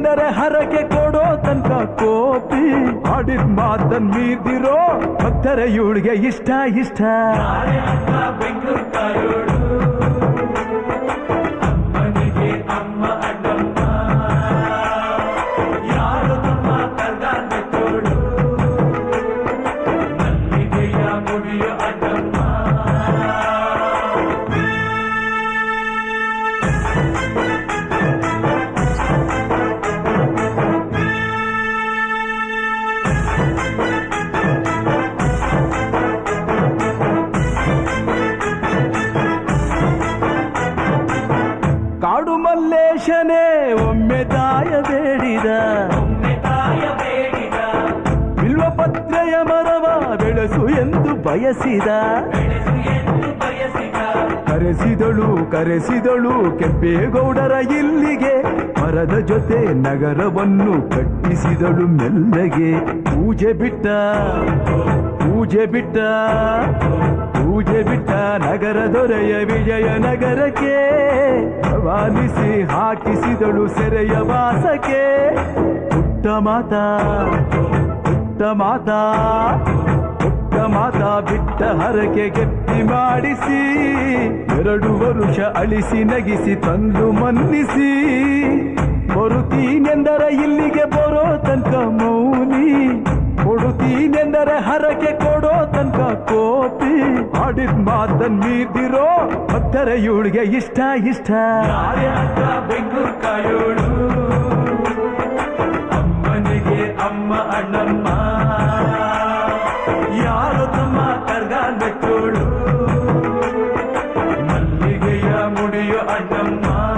ಕೊಡುತ್ತೀನೆಂದರೆ ಹರಕೆ ಕೊಡೋ ತನಕ ಕೋಪಿ ಆಡಿದ ಮಾತನ್ ಮೀರ್ದಿರೋ ಭಕ್ತರ ಇವಳಿಗೆ ಇಷ್ಟ ಇಷ್ಟ. ಕಾಡು ಮಲ್ಲೇಶನೇ ಒಮ್ಮೆ ತಾಯ ಬೇಡಿದ. ಬಿಲ್ವ ಪತ್ರೆಯ ಮರವ ಬೆಳೆಸು ಎಂದು ಬಯಸಿದ. ಕರೆಸಿದಳು ಕರೆಸಿದಳು ಕೆಂಪೇಗೌಡರ ಇಲ್ಲಿಗೆ. ಮರದ ಜೊತೆ ನಗರವನ್ನು ಕಟ್ಟಿಸಿದಳು ಮೆಲ್ಲಗೆ. ಪೂಜೆ ಬಿಟ್ಟ ಪೂಜೆ ಬಿಟ್ಟ. ಪೂಜೆ ಬಿಟ್ಟ ನಗರ ದೊರೆಯ ವಿಜಯ ನಗರಕ್ಕೆ ರವಾನಿಸಿ ಹಾಕಿಸಿದಳು ಸೆರೆಯ ವಾಸಕ್ಕೆ. ಪುಟ್ಟ ಮಾತಾ ಪುಟ್ಟ ಮಾತಾ ಪುಟ್ಟ ಮಾತಾ ಬಿಟ್ಟ ಹರಕೆ ಗೆಟ್ಟಿ ಮಾಡಿಸಿ, ಎರಡು ವರುಷ ಅಳಿಸಿ ನಗಿಸಿ ತಂದು ಮನ್ನಿಸಿ. ಬರುತ್ತೀನೆಂದರೆ ಇಲ್ಲಿಗೆ ಬರೋ ತನಕ ಮೌನಿ, ಕೊಡುತ್ತೀನೆಂದರೆ ಹರಕೆ ಕೊಡೋ ಕೋತಿ ಆಡಿದ್ ಮಾತನ್ ಮೀದಿರೋ ಭಕ್ತರ ಇವಳಿಗೆ ಇಷ್ಟ ಇಷ್ಟ. ಬೆಂಗಳೂರು ಕಾಯೋಳು. ಅಮ್ಮನಿಗೆ ಅಮ್ಮ, ಅಣ್ಣಮ್ಮ. ಯಾರು ತಮ್ಮ ಕರ್ಗಾಂಡೋಳು ಮಲ್ಲಿಗೆಯ ಮುಡಿಯು ಅಣ್ಣಮ್ಮ.